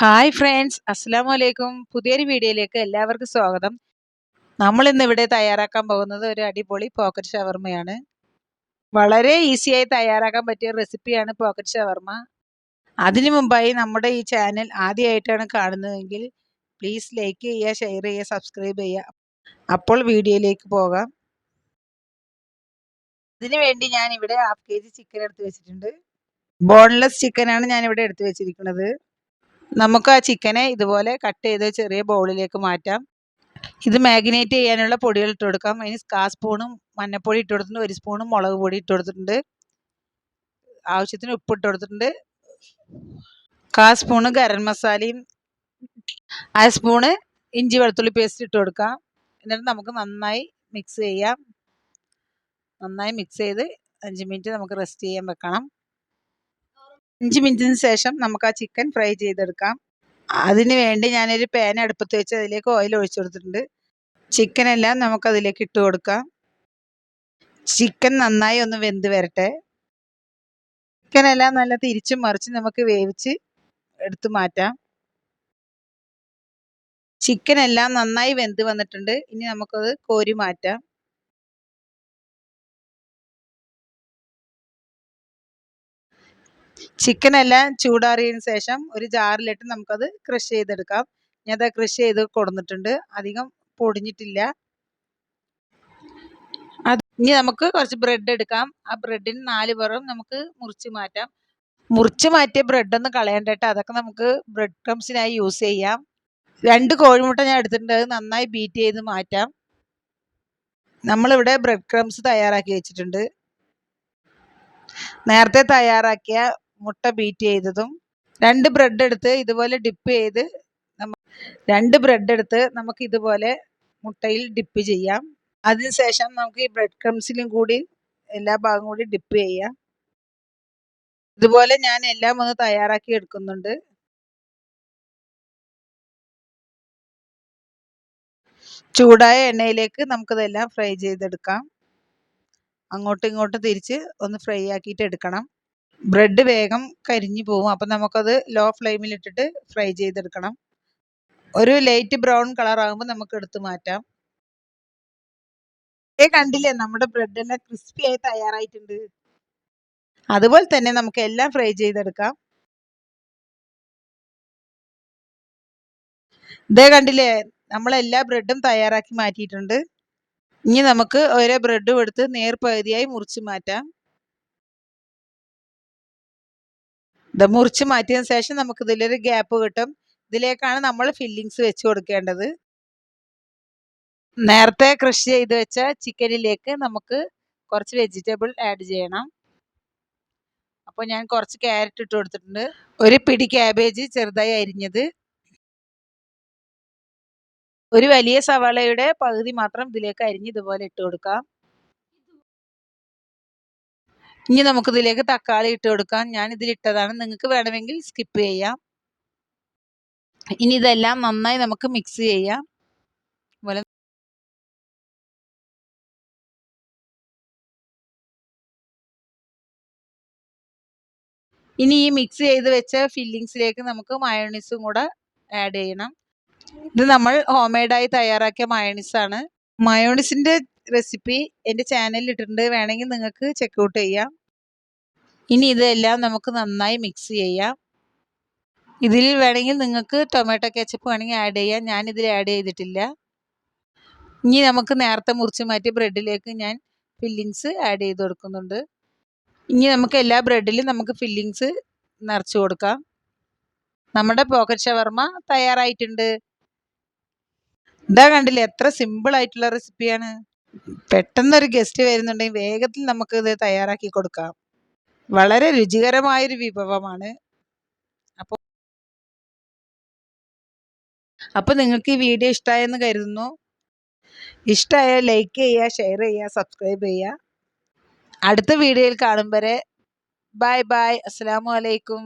Hi friends അസ്സാം വലൈക്കും പുതിയൊരു വീഡിയോയിലേക്ക് എല്ലാവർക്കും സ്വാഗതം. നമ്മൾ ഇന്ന് ഇവിടെ തയ്യാറാക്കാൻ പോകുന്നത് ഒരു അടിപൊളി പോക്കറ്റ് ഷവർമയാണ് വളരെ ഈസിയായി തയ്യാറാക്കാൻ പറ്റിയ റെസിപ്പിയാണ് പോക്കറ്റ് ഷവർമ അതിനു മുമ്പായി നമ്മുടെ ഈ ചാനൽ ആദ്യമായിട്ടാണ് കാണുന്നതെങ്കിൽ പ്ലീസ് ലൈക്ക് ചെയ്യുക ഷെയർ ചെയ്യുക സബ്സ്ക്രൈബ് ചെയ്യുക. അപ്പോൾ വീഡിയോയിലേക്ക് പോകാം. ഇതിനു വേണ്ടി ഞാൻ ഇവിടെ ഹാഫ് കെ ജി ചിക്കൻ എടുത്ത് വെച്ചിട്ടുണ്ട്. ബോൺലെസ് ചിക്കനാണ് ഞാൻ ഇവിടെ എടുത്തു വെച്ചിരിക്കുന്നത്. നമുക്ക് ആ ചിക്കനെ ഇതുപോലെ കട്ട് ചെയ്ത് ചെറിയ ബൗളിലേക്ക് മാറ്റാം. ഇത് മാഗ്നേറ്റ് ചെയ്യാനുള്ള പൊടികൾ ഇട്ട് കൊടുക്കാം. അതിന് കാ സ്പൂണും മഞ്ഞപ്പൊടി ഇട്ട് കൊടുത്തിട്ടുണ്ട്. ഒരു സ്പൂണും മുളക് പൊടി ഇട്ട് കൊടുത്തിട്ടുണ്ട്. ആവശ്യത്തിന് ഉപ്പ് ഇട്ട് കൊടുത്തിട്ടുണ്ട്. കാ സ്പൂണ് ഗരം മസാലയും അര സ്പൂണ് ഇഞ്ചി വെളുത്തുള്ളി പേസ്റ്റ് ഇട്ട് കൊടുക്കാം. എന്നിട്ട് നമുക്ക് നന്നായി മിക്സ് ചെയ്യാം. നന്നായി മിക്സ് ചെയ്ത് അഞ്ച് മിനിറ്റ് നമുക്ക് റെസ്റ്റ് ചെയ്യാൻ വെക്കണം. അഞ്ച് മിനിറ്റിന് ശേഷം നമുക്ക് ആ ചിക്കൻ ഫ്രൈ ചെയ്തെടുക്കാം. അതിന് വേണ്ടി ഞാനൊരു പാൻ അടുപ്പത്ത് വെച്ച് അതിലേക്ക് ഓയിൽ ഒഴിച്ചു കൊടുത്തിട്ടുണ്ട്. ചിക്കൻ എല്ലാം നമുക്ക് അതിലേക്ക് ഇട്ട് കൊടുക്കാം. ചിക്കൻ നന്നായി ഒന്ന് വെന്ത് വരട്ടെ. ചിക്കൻ എല്ലാം നല്ല തിരിച്ചും മറിച്ച് നമുക്ക് വേവിച്ച് എടുത്തു മാറ്റാം. ചിക്കൻ എല്ലാം നന്നായി വെന്ത് വന്നിട്ടുണ്ട്. ഇനി നമുക്കത് കോരി മാറ്റാം. ചിക്കൻ എല്ലാം ചൂടാറിയതിന് ശേഷം ഒരു ജാറിലിട്ട് നമുക്കത് ക്രഷ് ചെയ്തെടുക്കാം. ഞാൻ അത് ക്രഷ് ചെയ്ത് കൊടുത്തിട്ടുണ്ട് അധികം പൊടിഞ്ഞിട്ടില്ല. അത് ഇനി നമുക്ക് കുറച്ച് ബ്രെഡ് എടുക്കാം. ആ ബ്രെഡിന് നാല് പുറം നമുക്ക് മുറിച്ച് മാറ്റാം. മുറിച്ച് മാറ്റിയ ബ്രെഡ് ഒന്ന് കളയണ്ടേട്ടോ അതൊക്കെ നമുക്ക് ബ്രെഡ് ക്രംസിനായി യൂസ് ചെയ്യാം. രണ്ട് കോഴിമുട്ട ഞാൻ എടുത്തിട്ടുണ്ട്. അത് നന്നായി ബീറ്റ് ചെയ്ത് മാറ്റാം. നമ്മളിവിടെ ബ്രെഡ് ക്രംസ് തയ്യാറാക്കി വെച്ചിട്ടുണ്ട്. നേരത്തെ തയ്യാറാക്കിയ മുട്ട ബീറ്റ് ചെയ്തതും രണ്ട് ബ്രെഡ് എടുത്ത് ഇതുപോലെ ഡിപ്പ് ചെയ്ത് രണ്ട് ബ്രെഡ് എടുത്ത് നമുക്ക് ഇതുപോലെ മുട്ടയിൽ ഡിപ്പ് ചെയ്യാം. അതിനുശേഷം നമുക്ക് ഈ ബ്രെഡ് ക്രംസിലും കൂടി എല്ലാ ഭാഗം കൂടി ഡിപ്പ് ചെയ്യാം. ഇതുപോലെ ഞാൻ എല്ലാം ഒന്ന് തയ്യാറാക്കി എടുക്കുന്നുണ്ട്. ചൂടായ എണ്ണയിലേക്ക് നമുക്കിതെല്ലാം ഫ്രൈ ചെയ്തെടുക്കാം. അങ്ങോട്ടും ഇങ്ങോട്ടും തിരിച്ച് ഒന്ന് ഫ്രൈ ആക്കിയിട്ട് എടുക്കണം. ബ്രെഡ് വേഗം കരിഞ്ഞു പോകും അപ്പം നമുക്കത് ലോ ഫ്ലെയിമിൽ ഇട്ടിട്ട് ഫ്രൈ ചെയ്തെടുക്കണം. ഒരു ലൈറ്റ് ബ്രൗൺ കളർ ആകുമ്പോൾ നമുക്ക് എടുത്തു മാറ്റാം. ഏ കണ്ടില്ലേ? നമ്മുടെ ബ്രെഡ് എല്ലാം ക്രിസ്പി ആയി തയ്യാറായിട്ടുണ്ട്. അതുപോലെ തന്നെ നമുക്ക് എല്ലാം ഫ്രൈ ചെയ്തെടുക്കാം. ഇതേ കണ്ടില്ലേ? നമ്മളെല്ലാ ബ്രെഡും തയ്യാറാക്കി മാറ്റിയിട്ടുണ്ട്. ഇനി നമുക്ക് ഓരോ ബ്രെഡും എടുത്ത് നേർപകുതിയായി മുറിച്ച് മാറ്റാം. ഇത് മുറിച്ച് മാറ്റിയതിന് ശേഷം നമുക്ക് ഇതിലൊരു ഗ്യാപ്പ് കിട്ടും. ഇതിലേക്കാണ് നമ്മൾ ഫില്ലിങ്സ് വെച്ച് കൊടുക്കേണ്ടത്. നേരത്തെ കൃഷി ചെയ്ത് വെച്ച ചിക്കനിലേക്ക് നമുക്ക് കുറച്ച് വെജിറ്റബിൾ ആഡ് ചെയ്യണം. അപ്പോൾ ഞാൻ കുറച്ച് ക്യാരറ്റ് ഇട്ട് കൊടുത്തിട്ടുണ്ട്. ഒരു പിടി ക്യാബേജ് ചെറുതായി അരിഞ്ഞത്. ഒരു വലിയ സവാളയുടെ പകുതി മാത്രം ഇതിലേക്ക് അരിഞ്ഞ് ഇതുപോലെ ഇട്ട് കൊടുക്കാം. ഇനി നമുക്ക് ഇതിലേക്ക് തക്കാളി ഇട്ട് കൊടുക്കാം. ഞാൻ ഇതിലിട്ടതാണ് നിങ്ങൾക്ക് വേണമെങ്കിൽ സ്കിപ്പ് ചെയ്യാം. ഇനി ഇതെല്ലാം നന്നായി നമുക്ക് മിക്സ് ചെയ്യാം. ഇനി ഈ മിക്സ് ചെയ്ത് വെച്ച ഫില്ലിങ്സിലേക്ക് നമുക്ക് മയോണീസും കൂടെ ആഡ് ചെയ്യണം. ഇത് നമ്മൾ ഹോം മെയ്ഡായി തയ്യാറാക്കിയ മയോണീസാണ് മയോണീസിന്റെ റെസിപ്പി എന്റെ ചാനലിൽ ഇട്ടിട്ടുണ്ട്. വേണമെങ്കിൽ നിങ്ങൾക്ക് ചെക്ക് ഔട്ട് ചെയ്യാം. ഇനി ഇതെല്ലാം നമുക്ക് നന്നായി മിക്സ് ചെയ്യാം. ഇതിൽ വേണമെങ്കിൽ നിങ്ങൾക്ക് ടൊമാറ്റോ കെച്ചപ്പ് വേണമെങ്കിൽ ആഡ് ചെയ്യാം. ഞാൻ ഇതിൽ ആഡ് ചെയ്തിട്ടില്ല. ഇനി നമുക്ക് നേരത്തെ മുറിച്ച് മാറ്റി ബ്രെഡിലേക്ക് ഞാൻ ഫില്ലിങ്സ് ആഡ് ചെയ്ത് കൊടുക്കുന്നുണ്ട്. ഇനി നമുക്ക് എല്ലാ ബ്രെഡിലും നമുക്ക് ഫില്ലിങ്സ് നിറച്ച് കൊടുക്കാം. നമ്മുടെ പോക്കറ്റ് ഷവർമ തയ്യാറായിട്ടുണ്ട്. ഇതാ കണ്ടില്ലേ എത്ര സിമ്പിൾ ആയിട്ടുള്ള റെസിപ്പിയാണ് പെട്ടെന്നൊരു ഗസ്റ്റ് വരുന്നുണ്ടെങ്കിൽ വേഗത്തിൽ നമുക്ക് ഇത് തയ്യാറാക്കി കൊടുക്കാം. വളരെ രുചികരമായൊരു വിഭവമാണ്. അപ്പോൾ അപ്പോൾ നിങ്ങൾക്ക് ഈ വീഡിയോ ഇഷ്ടമായെന്ന് കരുതുന്നു. ഇഷ്ടമായ ലൈക്ക് ചെയ്യുക ഷെയർ ചെയ്യുക സബ്സ്ക്രൈബ് ചെയ്യുക. അടുത്ത വീഡിയോയിൽ കാണും വരെ. ബൈ ബൈ അസ്സാം വലൈക്കും